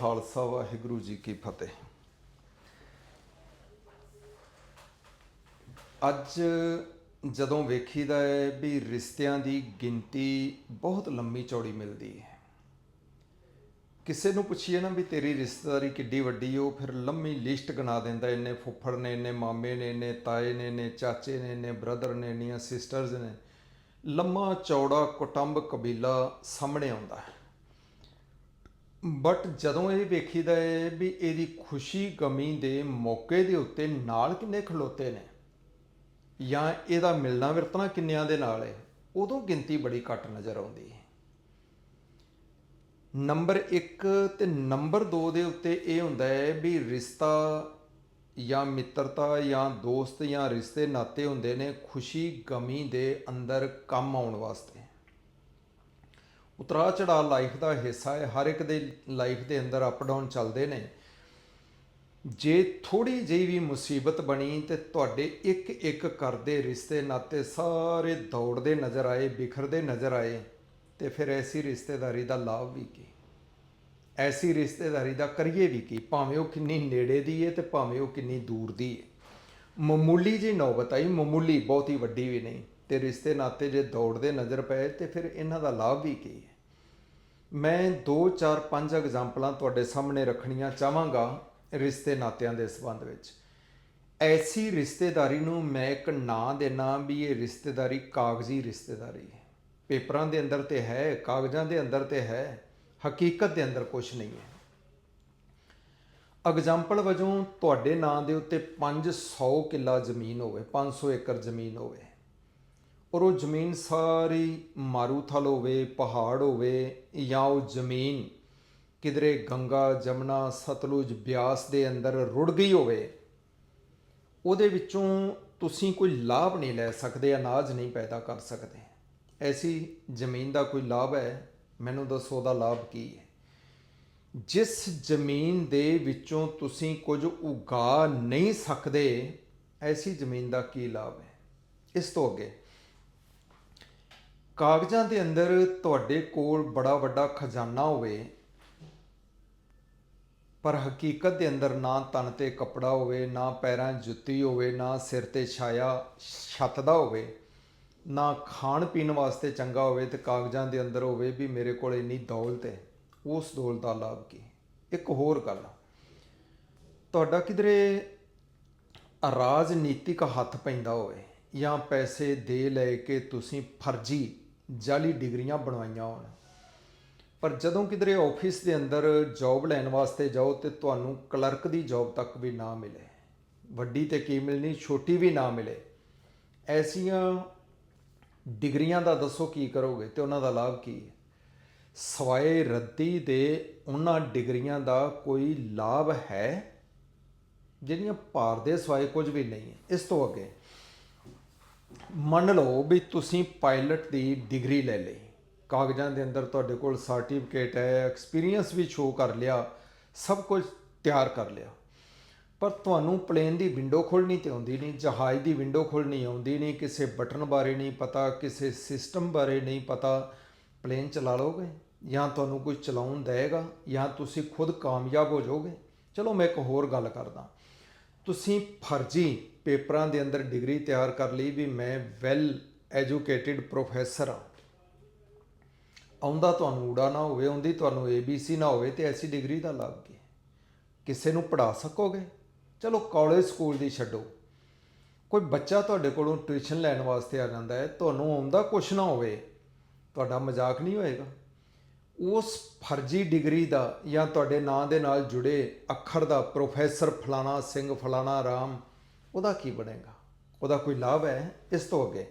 ਖਾਲਸਾ ਵਾਹਿਗੁਰੂ ਜੀ ਕੀ ਫਤਿਹ। ਅੱਜ ਜਦੋਂ ਵੇਖੀਦਾ ਹੈ ਵੀ ਰਿਸ਼ਤਿਆਂ ਦੀ ਗਿਣਤੀ ਬਹੁਤ ਲੰਮੀ ਚੌੜੀ ਮਿਲਦੀ ਹੈ। ਕਿਸੇ ਨੂੰ ਪੁੱਛੀਏ ਨਾ ਵੀ ਤੇਰੀ ਰਿਸ਼ਤੇਦਾਰੀ ਕਿੱਡੀ ਵੱਡੀ, ਉਹ ਫਿਰ ਲੰਮੀ ਲਿਸਟ ਗਣਾ ਦਿੰਦਾ, ਇੰਨੇ ਫੁੱਫੜ ਨੇ, ਇੰਨੇ ਮਾਮੇ ਨੇ, ਇੰਨੇ ਤਾਏ ਨੇ, ਇੰਨੇ ਚਾਚੇ ਨੇ, ਇੰਨੇ ਬ੍ਰਦਰ ਨੇ, ਇੰਨੀਆਂ ਸਿਸਟਰਸ ਨੇ। ਲੰਮਾ ਚੌੜਾ ਕੁਟੰਬ ਕਬੀਲਾ ਸਾਹਮਣੇ ਆਉਂਦਾ ਹੈ। ਬਟ ਜਦੋਂ ਇਹ ਵੇਖੀਦਾ ਏ ਵੀ ਇਹਦੀ ਖੁਸ਼ੀ ਗਮੀ ਦੇ ਮੌਕੇ ਦੇ ਉੱਤੇ ਨਾਲ ਕਿੰਨੇ ਖਲੋਤੇ ਨੇ? ਜਾਂ ਇਹਦਾ ਮਿਲਣਾ ਵਰਤਣਾ ਕਿੰਨਿਆਂ ਦੇ ਨਾਲ ਹੈ? ਉਦੋਂ ਗਿਣਤੀ ਬੜੀ ਘੱਟ ਨਜ਼ਰ ਆਉਂਦੀ ਹੈ। ਨੰਬਰ 1 ਤੇ ਨੰਬਰ 2 ਦੇ ਉੱਤੇ ਇਹ ਹੁੰਦਾ ਹੈ ਵੀ ਰਿਸ਼ਤਾ ਜਾਂ ਮਿੱਤਰਤਾ ਜਾਂ ਦੋਸਤ ਜਾਂ ਰਿਸ਼ਤੇ ਨਾਤੇ ਹੁੰਦੇ ਨੇ ਖੁਸ਼ੀ ਗਮੀ ਦੇ ਅੰਦਰ ਕੰਮ ਆਉਣ ਵਾਸਤੇ। ਉਤਰਾ ਚੜਾ ਲਾਈਫ ਦਾ ਹਿੱਸਾ ਹੈ, ਹਰ ਇੱਕ ਦੇ ਲਾਈਫ ਦੇ ਅੰਦਰ ਅਪ ਡਾਊਨ ਚੱਲਦੇ ਨੇ। ਜੇ ਥੋੜੀ ਜਿਹੀ ਵੀ ਮੁਸੀਬਤ ਬਣੀ ਤੇ ਤੁਹਾਡੇ ਇੱਕ ਇੱਕ ਕਰਦੇ ਰਿਸ਼ਤੇ ਨਾਤੇ ਸਾਰੇ ਦੌੜਦੇ ਨਜ਼ਰ ਆਏ, ਬਿਖਰਦੇ ਨਜ਼ਰ ਆਏ, ਤੇ ਫਿਰ ਐਸੀ ਰਿਸ਼ਤੇਦਾਰੀ ਦਾ ਲਾਭ ਵੀ ਕੀ? ਐਸੀ ਰਿਸ਼ਤੇਦਾਰੀ ਦਾ ਕਰੀਏ ਵੀ ਕੀ? ਭਾਵੇਂ ਉਹ ਕਿੰਨੀ ਨੇੜੇ ਦੀ ਹੈ ਤੇ ਭਾਵੇਂ ਉਹ ਕਿੰਨੀ ਦੂਰ ਦੀ ਹੈ ਮਾਮੂਲੀ ਜੀ ਨੌਬਤ ਆਈ, ਮਾਮੂਲੀ ਬਹੁਤੀ ਵੱਡੀ ਵੀ ਨਹੀਂ। ਤੇ ਰਿਸ਼ਤੇ ਨਾਤੇ ਜੇ ਦੌੜਦੇ ਨਜ਼ਰ ਪਏ ਤੇ ਫਿਰ ਇਹਨਾਂ ਦਾ ਲਾਭ ਵੀ ਕੀ ਹੈ ਮੈਂ 2 4 5 ਐਗਜ਼ਾਮਪਲਾਂ ਤੁਹਾਡੇ ਸਾਹਮਣੇ ਰੱਖਣੀਆਂ ਚਾਹਾਂਗਾ ਰਿਸ਼ਤੇ ਨਾਤਿਆਂ ਦੇ ਸੰਬੰਧ ਵਿੱਚ। ਐਸੀ ਰਿਸ਼ਤੇਦਾਰੀ ਨੂੰ ਮੈਂ ਇੱਕ ਨਾਂ ਦੇਣਾ ਵੀ ਇਹ ਰਿਸ਼ਤੇਦਾਰੀ ਕਾਗਜ਼ੀ ਰਿਸ਼ਤੇਦਾਰੀ ਹੈ। ਪੇਪਰਾਂ ਦੇ ਅੰਦਰ ਤੇ ਹੈ, ਕਾਗਜ਼ਾਂ ਦੇ ਅੰਦਰ ਤੇ ਹੈ, ਹਕੀਕਤ ਦੇ ਅੰਦਰ ਕੁਝ ਨਹੀਂ ਹੈ। ਐਗਜ਼ਾਮਪਲ ਵਜੋਂ ਤੁਹਾਡੇ ਨਾਂ ਦੇ ਉੱਤੇ 500 ਕਿੱਲਾ ਜ਼ਮੀਨ ਹੋਵੇ 500 ਏਕੜ ਜ਼ਮੀਨ ਹੋਵੇ। ਔਰ ਉਹ ਜ਼ਮੀਨ ਸਾਰੀ ਮਾਰੂਥਲ ਹੋਵੇ, ਪਹਾੜ ਹੋਵੇ ਜਾਂ ਉਹ ਜ਼ਮੀਨ ਕਿਧਰੇ ਗੰਗਾ, ਜਮਨਾ, ਸਤਲੁਜ, ਬਿਆਸ ਦੇ ਅੰਦਰ ਰੁੜ ਗਈ ਹੋਵੇ, ਉਹਦੇ ਵਿੱਚੋਂ ਤੁਸੀਂ ਕੋਈ ਲਾਭ ਨਹੀਂ ਲੈ ਸਕਦੇ, ਅਨਾਜ ਨਹੀਂ ਪੈਦਾ ਕਰ ਸਕਦੇ। ਐਸੀ ਜ਼ਮੀਨ ਦਾ ਕੋਈ ਲਾਭ ਹੈ? ਮੈਨੂੰ ਦੱਸੋ ਉਹਦਾ ਲਾਭ ਕੀ ਹੈ? ਜਿਸ ਜ਼ਮੀਨ ਦੇ ਵਿੱਚੋਂ ਤੁਸੀਂ ਕੁਝ ਉਗਾ ਨਹੀਂ ਸਕਦੇ, ਐਸੀ ਜ਼ਮੀਨ ਦਾ ਕੀ ਲਾਭ ਹੈ? ਇਸ ਤੋਂ ਅੱਗੇ। ਕਾਗਜ਼ਾਂ ਦੇ ਅੰਦਰ ਤੁਹਾਡੇ ਕੋਲ ਬੜਾ ਵੱਡਾ ਖਜ਼ਾਨਾ ਹੋਵੇ, ਪਰ ਹਕੀਕਤ ਦੇ ਅੰਦਰ ਨਾ ਤਨ ਤੇ ਕੱਪੜਾ ਹੋਵੇ, ਨਾ ਪੈਰਾਂ ਜੁੱਤੀ ਹੋਵੇ, ਨਾ ਸਿਰ ਤੇ ਛਾਇਆ ਛੱਤ ਦਾ ਹੋਵੇ, ਨਾ ਖਾਣ ਪੀਣ ਵਾਸਤੇ ਚੰਗਾ ਹੋਵੇ ਤੇ ਕਾਗਜ਼ਾਂ ਦੇ ਅੰਦਰ ਹੋਵੇ ਵੀ ਮੇਰੇ ਕੋਲ ਇੰਨੀ ਦੌਲਤ ਹੈ, ਉਸ ਦੌਲਤ ਦਾ ਲਾਭ ਕੀ? ਇੱਕ ਹੋਰ ਗੱਲ। ਤੁਹਾਡਾ ਕਿਧਰੇ ਰਾਜਨੀਤਿਕ ਹੱਥ ਪੈਂਦਾ ਹੋਵੇ ਜਾਂ ਪੈਸੇ ਦੇ ਲੈ ਕੇ ਤੁਸੀਂ ਫਰਜ਼ੀ ਜਾਲੀ ਡਿਗਰੀਆਂ ਬਣਵਾਈਆਂ ਹੋਣ। ਪਰ ਜਦੋਂ ਕਿਧਰੇ ਆਫਿਸ ਦੇ ਅੰਦਰ ਜੌਬ ਲੈਣ ਵਾਸਤੇ ਜਾਓ ਤੇ ਤੁਹਾਨੂੰ ਕਲਰਕ ਦੀ ਜੌਬ ਤੱਕ ਵੀ ਨਾ ਮਿਲੇ। ਵੱਡੀ ਤੇ ਕੀ ਮਿਲਣੀ, ਛੋਟੀ ਵੀ ਨਾ ਮਿਲੇ। ਐਸੀਆਂ ਡਿਗਰੀਆਂ ਦਾ ਦੱਸੋ ਕੀ ਕਰੋਗੇ ਤੇ ਉਹਨਾਂ ਦਾ ਲਾਭ ਕੀ ਹੈ? ਸਵਾਏ ਰੱਦੀ ਦੇ ਉਹਨਾਂ ਡਿਗਰੀਆਂ ਦਾ ਕੋਈ ਲਾਭ ਹੈ, ਜਿਹੜੀਆਂ ਭਾਰ ਦੇ ਸਵਾਏ ਕੁਝ ਵੀ ਨਹੀਂ ਹੈ। ਇਸ ਤੋਂ ਅੱਗੇ ਮੰਨ ਲਓ ਵੀ ਤੁਸੀਂ ਪਾਇਲਟ ਦੀ ਡਿਗਰੀ ਲੈ ਲਈ। ਕਾਗਜ਼ਾਂ ਦੇ ਅੰਦਰ ਤੁਹਾਡੇ ਕੋਲ ਸਰਟੀਫਿਕੇਟ ਹੈ ਐਕਸਪੀਰੀਅੰਸ ਵੀ ਸ਼ੋ ਕਰ ਲਿਆ, ਸਭ ਕੁਝ ਤਿਆਰ ਕਰ ਲਿਆ। ਪਰ ਤੁਹਾਨੂੰ ਪਲੇਨ ਦੀ ਵਿੰਡੋ ਖੋਲਣੀ ਤੇ ਆਉਂਦੀ ਨਹੀਂ, ਜਹਾਜ਼ ਦੀ ਵਿੰਡੋ ਖੋਲਣੀ ਆਉਂਦੀ ਨਹੀਂ, ਕਿਸੇ ਬਟਨ ਬਾਰੇ ਨਹੀਂ ਪਤਾ, ਕਿਸੇ ਸਿਸਟਮ ਬਾਰੇ ਨਹੀਂ ਪਤਾ। ਪਲੇਨ ਚਲਾ ਲੋਗੇ ਜਾਂ ਤੁਹਾਨੂੰ ਕੋਈ ਚਲਾਉਣ ਦੇਗਾ ਜਾਂ ਤੁਸੀਂ ਖੁਦ ਕਾਮਯਾਬ ਹੋ ਜਾਓਗੇ। ਚਲੋ ਮੈਂ ਇੱਕ ਹੋਰ ਗੱਲ ਕਰਦਾ। ਤੁਸੀਂ ਫਰਜ਼ੀ ਪੇਪਰਾਂ ਦੇ ਅੰਦਰ ਡਿਗਰੀ ਤਿਆਰ ਕਰ ਲਈ ਵੀ ਮੈਂ ਵੈਲ ਐਜੂਕੇਟਿਡ ਪ੍ਰੋਫੈਸਰ ਹਾਂ। ਆਉਂਦਾ ਤੁਹਾਨੂੰ ਊੜਾ ਨਾ ਹੋਵੇ, ਆਉਂਦੀ ਤੁਹਾਨੂੰ ABC ਨਾ ਹੋਵੇ ਤੇ ਐਸੀ ਡਿਗਰੀ ਦਾ ਲਾਭ ਕੀ ਕਿਸੇ ਨੂੰ ਪੜਾ ਸਕੋਗੇ? ਚਲੋ ਕਾਲਜ ਸਕੂਲ ਦੀ ਛੱਡੋ। ਕੋਈ ਬੱਚਾ ਤੁਹਾਡੇ ਕੋਲੋਂ ਟਿਊਸ਼ਨ ਲੈਣ ਵਾਸਤੇ ਆ ਜਾਂਦਾ ਹੈ, ਤੁਹਾਨੂੰ ਆਉਂਦਾ ਕੁਛ ਨਾ ਹੋਵੇ, ਤੁਹਾਡਾ ਮਜ਼ਾਕ ਨਹੀਂ ਹੋਏਗਾ। ਉਸ ਫਰਜ਼ੀ ਡਿਗਰੀ ਦਾ ਜਾਂ ਤੁਹਾਡੇ ਨਾਂ ਦੇ ਨਾਲ ਜੁੜੇ ਅੱਖਰ ਦਾ ਪ੍ਰੋਫੈਸਰ ਫਲਾਣਾ ਸਿੰਘ ਫਲਾਣਾ ਰਾਮ, ਉਹਦਾ ਕੀ ਬਣੇਗਾ? ਉਹਦਾ ਕੋਈ ਲਾਭ ਹੈ ਇਸ ਤੋਂ ਅੱਗੇ?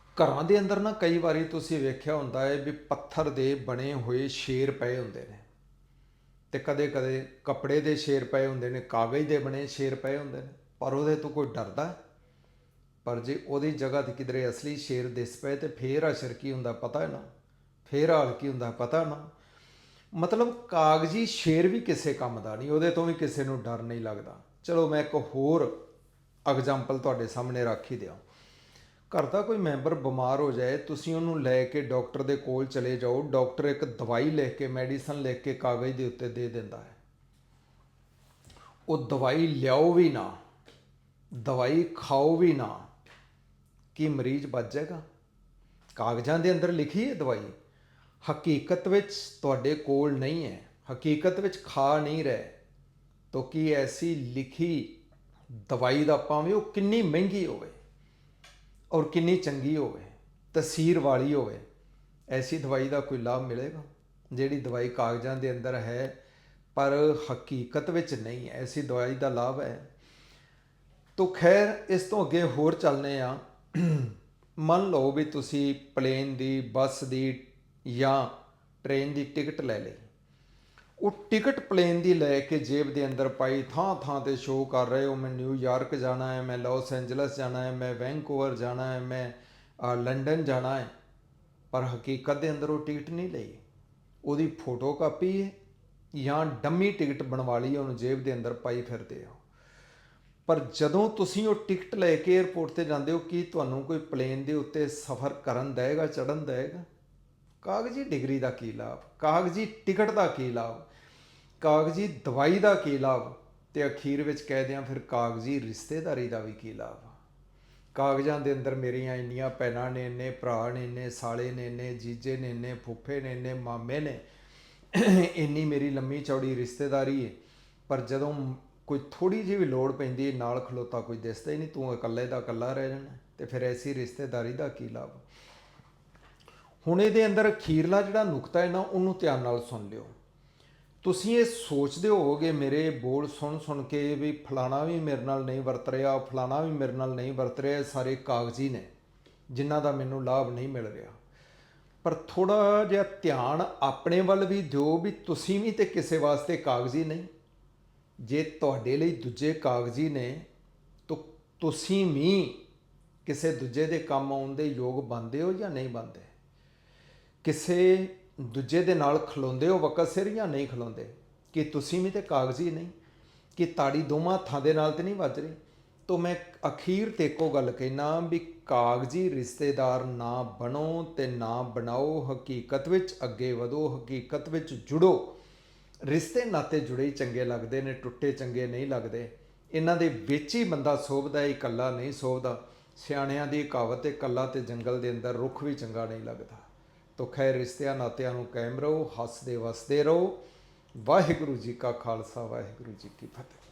ਘਰਾਂ ਦੇ ਅੰਦਰ ਨਾ ਕਈ ਵਾਰੀ ਤੁਸੀਂ ਵੇਖਿਆ ਹੁੰਦਾ ਹੈ ਵੀ ਪੱਥਰ ਦੇ ਬਣੇ ਹੋਏ ਸ਼ੇਰ ਪਏ ਹੁੰਦੇ ਨੇ। ਤੇ ਕਦੇ-ਕਦੇ ਕੱਪੜੇ ਦੇ ਸ਼ੇਰ ਪਏ ਹੁੰਦੇ ਨੇ, ਕਾਗਜ਼ ਦੇ ਬਣੇ ਸ਼ੇਰ ਪਏ ਹੁੰਦੇ ਨੇ, ਪਰ ਉਹਦੇ ਤੋਂ ਕੋਈ ਡਰਦਾ ਪਰ ਜੇ ਉਹਦੀ ਜਗ੍ਹਾ ਤੇ ਕਿਧਰੇ ਅਸਲੀ ਸ਼ੇਰ ਦਿਸ ਪਏ ਤੇ ਫੇਰ ਅਸਰ ਕੀ ਹੁੰਦਾ ਪਤਾ ਹੈ ਨਾ? ਫੇਰ ਹਾਲ ਕੀ ਹੁੰਦਾ ਪਤਾ ਨਾ? ਮਤਲਬ ਕਾਗਜ਼ੀ ਸ਼ੇਰ ਵੀ ਕਿਸੇ ਕੰਮ ਦਾ ਨਹੀਂ, ਉਹਦੇ ਤੋਂ ਵੀ ਕਿਸੇ ਨੂੰ ਡਰ ਨਹੀਂ ਲੱਗਦਾ। ਚਲੋ ਮੈਂ ਇੱਕ ਹੋਰ ਐਗਜ਼ਾਮਪਲ ਤੁਹਾਡੇ ਸਾਹਮਣੇ ਰੱਖ ਹੀ ਦਿਆਂ। ਘਰ ਦਾ ਕੋਈ ਮੈਂਬਰ ਬਿਮਾਰ ਹੋ ਜਾਏ, ਤੁਸੀਂ ਉਹਨੂੰ ਲੈ ਕੇ ਡਾਕਟਰ ਦੇ ਕੋਲ ਚਲੇ ਜਾਓ। ਡਾਕਟਰ ਇੱਕ ਦਵਾਈ ਲਿਖ ਕੇ, ਮੈਡੀਸਨ ਲਿਖ ਕੇ ਕਾਗਜ਼ ਦੇ ਉੱਤੇ ਦੇ ਦਿੰਦਾ ਹੈ। ਉਹ ਦਵਾਈ ਲਿਆਓ ਵੀ ਨਾ, ਦਵਾਈ ਖਾਓ ਵੀ ਨਾ, ਕੀ ਮਰੀਜ਼ ਬਚ ਜਾਏਗਾ? ਕਾਗਜ਼ਾਂ ਦੇ ਅੰਦਰ ਲਿਖੀ ਹੈ ਦਵਾਈ? ਹਕੀਕਤ ਵਿੱਚ ਤੁਹਾਡੇ ਕੋਲ ਨਹੀਂ ਹੈ, ਹਕੀਕਤ ਵਿੱਚ ਖਾ ਨਹੀਂ ਰਹੇ। ਤੋ ਕੀ ਐਸੀ ਲਿਖੀ ਦਵਾਈ ਦਾ ਭਾਵੇਂ ਉਹ ਕਿੰਨੀ ਮਹਿੰਗੀ ਹੋਵੇ ਔਰ ਕਿੰਨੀ ਚੰਗੀ ਹੋਵੇ, ਤਸੀਰ ਵਾਲੀ ਹੋਵੇ, ਐਸੀ ਦਵਾਈ ਦਾ ਕੋਈ ਲਾਭ ਮਿਲੇਗਾ? ਜਿਹੜੀ ਦਵਾਈ ਕਾਗਜ਼ਾਂ ਦੇ ਅੰਦਰ ਹੈ, ਪਰ ਹਕੀਕਤ ਵਿੱਚ ਨਹੀਂ, ਐਸੀ ਦਵਾਈ ਦਾ ਲਾਭ ਹੈ। ਤੋ ਖੈਰ, ਇਸ ਤੋਂ ਅੱਗੇ ਹੋਰ ਚੱਲਨੇ ਆ ਮੰਨ ਲਓ ਵੀ ਤੁਸੀਂ ਪਲੇਨ ਦੀ, ਬੱਸ ਦੀ ਜਾਂ ਟ੍ਰੇਨ ਦੀ ਟਿਕਟ ਲੈ ਲਈ। ਉਹ ਟਿਕਟ ਪਲੇਨ ਦੀ ਲੈ ਕੇ ਜੇਬ ਦੇ ਅੰਦਰ ਪਾਈ ਥਾਂ ਥਾਂ ਤੇ ਸ਼ੋਅ ਕਰ ਰਹੇ। ਹੋ ਮੈਂ ਨਿਊਯਾਰਕ ਜਾਣਾ ਹੈ, ਮੈਂ ਲਾਸ ਐਂਜਲਸ ਜਾਣਾ ਹੈ, ਮੈਂ ਵੈਂਕੂਵਰ ਜਾਣਾ ਹੈ, ਮੈਂ ਲੰਡਨ ਜਾਣਾ ਹੈ। ਪਰ ਹਕੀਕਤ ਦੇ ਅੰਦਰ ਉਹ ਟਿਕਟ ਨਹੀਂ ਲਈ। ਉਹਦੀ ਫੋਟੋ ਕਾਪੀ ਹੈ ਜਾਂ ਡੰਮੀ ਟਿਕਟ ਬਣਵਾ ਲਈ ਉਹਨੂੰ ਜੇਬ ਦੇ ਅੰਦਰ ਪਾਈ ਫਿਰਦੇ ਹੋ। ਪਰ ਜਦੋਂ ਤੁਸੀਂ ਉਹ ਟਿਕਟ ਲੈ ਕੇ 에ਅਰਪੋਰਟ ਤੇ ਜਾਂਦੇ ਹੋ, ਕੀ ਤੁਹਾਨੂੰ ਕੋਈ ਪਲੇਨ ਦੇ ਉੱਤੇ ਸਫ਼ਰ ਕਰਨ ਦੇਗਾ ਚੜਨ ਦੇਗਾ ਕਾਗਜ਼ੀ ਡਿਗਰੀ ਦਾ ਕੀ ਲਾਭ? ਕਾਗਜ਼ੀ ਟਿਕਟ ਦਾ ਕੀ ਲਾਭ? ਕਾਗਜ਼ੀ ਦਵਾਈ ਦਾ ਕੀ ਲਾਭ? ਤੇ ਅਖੀਰ ਵਿੱਚ ਕਹਿ ਦਿਆਂ ਫਿਰ ਕਾਗਜ਼ੀ ਰਿਸ਼ਤੇਦਾਰੀ ਦਾ ਵੀ ਕੀ ਲਾਭ? ਕਾਗਜ਼ਾਂ ਦੇ ਅੰਦਰ ਮੇਰੀਆਂ ਇੰਨੀਆਂ ਭੈਣਾਂ ਨੇ, ਇੰਨੇ ਭਰਾ ਨੇ, ਇੰਨੇ ਸਾਲੇ ਨੇ, ਇੰਨੇ ਜੀਜੇ ਨੇ, ਇੰਨੇ ਫੁੱਫੇ ਨੇ, ਇੰਨੇ ਮਾਮੇ ਨੇ, ਇੰਨੀ ਮੇਰੀ ਲੰਮੀ ਚੌੜੀ ਰਿਸ਼ਤੇਦਾਰੀ ਹੈ ਪਰ ਜਦੋਂ ਕੋਈ ਥੋੜੀ ਜਿਹੀ ਵੀ ਲੋੜ ਪੈਂਦੀ ਨਾਲ ਖਲੋਤਾ ਕੋਈ ਦਿਸਦਾ ਹੀ ਨਹੀਂ, ਤੂੰ ਇਕੱਲੇ ਦਾ ਇਕੱਲਾ ਰਹਿ ਜਾਣਾ। ਤੇ ਫਿਰ ਐਸੀ ਰਿਸ਼ਤੇਦਾਰੀ ਦਾ ਕੀ ਲਾਭ? ਹੁਣ ਇਹਦੇ ਅੰਦਰ ਅਖੀਰਲਾ ਜਿਹੜਾ ਨੁਕਤਾ ਹੈ ਨਾ, ਉਹਨੂੰ ਧਿਆਨ ਨਾਲ ਸੁਣ ਲਿਓ। ਤੁਸੀਂ ਇਹ ਸੋਚਦੇ ਹੋਵੋਗੇ ਮੇਰੇ ਬੋਲ ਸੁਣ ਸੁਣ ਕੇ ਵੀ ਫਲਾਣਾ ਵੀ ਮੇਰੇ ਨਾਲ ਨਹੀਂ ਵਰਤ ਰਿਹਾ, ਫਲਾਣਾ ਵੀ ਮੇਰੇ ਨਾਲ ਨਹੀਂ ਵਰਤ ਰਿਹਾ, ਇਹ ਸਾਰੇ ਕਾਗਜ਼ੀ ਨੇ, ਜਿਨ੍ਹਾਂ ਦਾ ਮੈਨੂੰ ਲਾਭ ਨਹੀਂ ਮਿਲ ਰਿਹਾ। ਪਰ ਥੋੜਾ ਜਿਹਾ ਧਿਆਨ ਆਪਣੇ ਵੱਲ ਵੀ ਦਿਓ ਵੀ ਤੁਸੀਂ ਵੀ ਤੇ ਕਿਸੇ ਵਾਸਤੇ ਕਾਗਜ਼ੀ ਨਹੀਂ। ਜੇ ਤੁਹਾਡੇ ਲਈ ਦੂਜੇ ਕਾਗਜ਼ੀ ਨੇ, ਤਾਂ ਤੁਸੀਂ ਵੀ ਕਿਸੇ ਦੂਜੇ ਦੇ ਕੰਮ ਆਉਣ ਦੇ ਯੋਗ ਬਣਦੇ ਹੋ ਜਾਂ ਨਹੀਂ ਬਣਦੇ? ਕਿਸੇ ਦੂਜੇ ਦੇ ਨਾਲ ਖਲੋਂਦੇ ਹੋ, ਵਕਤ ਸਿਰ ਜਾਂ ਨਹੀਂ ਖਲੋਂਦੇ। ਕਿ ਤੁਸੀਂ ਵੀ ਤੇ ਕਾਗਜ਼ੀ ਨਹੀਂ, ਕਿ ਤਾੜੀ ਦੋਵਾਂ ਹੱਥਾਂ ਦੇ ਨਾਲ ਤੇ ਨਹੀਂ ਵੱਜ ਰਹੀ। ਤੋਂ ਮੈਂ ਅਖੀਰ ਤੇ ਇੱਕੋ ਗੱਲ ਕਹਿਣਾ ਵੀ ਕਾਗਜ਼ੀ ਰਿਸ਼ਤੇਦਾਰ ਨਾ ਬਣੋ ਤੇ ਨਾ ਬਣਾਓ, ਹਕੀਕਤ ਵਿੱਚ ਅੱਗੇ ਵਧੋ, ਹਕੀਕਤ ਵਿੱਚ ਜੁੜੋ। ਰਿਸ਼ਤੇ ਨਾਤੇ ਜੁੜੇ ਚੰਗੇ ਲੱਗਦੇ ਨੇ, ਟੁੱਟੇ ਚੰਗੇ ਨਹੀਂ ਲੱਗਦੇ। ਇਹਨਾਂ ਦੇ ਵਿੱਚ ਹੀ ਬੰਦਾ ਸੋਭਦਾ ਹੈ ਇਕੱਲਾ ਨਹੀਂ ਸੋਭਦਾ। ਸਿਆਣਿਆਂ ਦੀ ਕਹਾਵਤ ਹੈ, ਇਕੱਲਾ ਤੇ ਜੰਗਲ ਦੇ ਅੰਦਰ ਰੁੱਖ ਵੀ ਚੰਗਾ ਨਹੀਂ ਲੱਗਦਾ। ਤੋ ਖੈਰ ਰਿਸ਼ਤਿਆਂ ਨਾਤਿਆਂ ਨੂੰ ਕਾਇਮ ਰਹੋ, ਹੱਸਦੇ ਵਸਦੇ ਰਹੋ। ਵਾਹਿਗੁਰੂ ਜੀ ਕਾ ਖਾਲਸਾ, ਵਾਹਿਗੁਰੂ ਜੀ ਕੀ ਫਤਿਹ।